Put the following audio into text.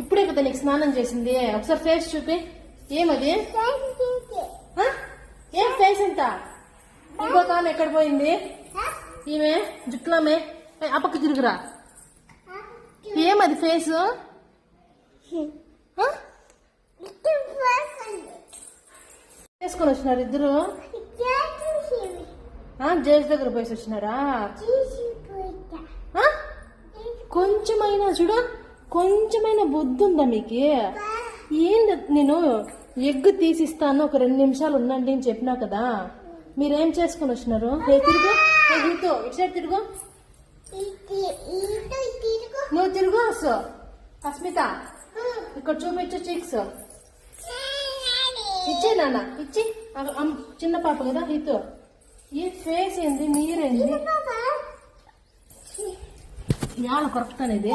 ఇప్పుడే కదా నీకు స్నానం చేసింది. ఒకసారి ఫేస్ చూపి. ఏమది? ఏం ఫేస్ అంట ఇంకొక ఆమె ఎక్కడ పోయింది? ఈమె? జుట్లామే? పక్క తిరుగురా. ఏమది ఫేస్ వేసుకొని వచ్చినారు ఇద్దరు. జేజ్ దగ్గర పోయేసి వచ్చినారా? కొంచెమైనా చూడు. కొంచెమైనా బుద్ధి ఉందా మీకు ఏంది నేను ఎగ్ తీసిస్తాను ఒక రెండు నిమిషాలు ఉండండి అని చెప్పినా కదా. మీరేం చేసుకొని వచ్చినారు? ఏ తిరుగు. ఏ గీతు ఇటు సైడ్ తిరుగు. నువ్వు తిరుగు అసు అస్మిత ఇక్కడ చూపించు చీక్స్ ఇచ్చే నాన్న ఇచ్చి. చిన్న పాప కదా హితు ఈ ఫేస్ ఏంది? మీరేంది? యాడ కొరకుతాను ఇది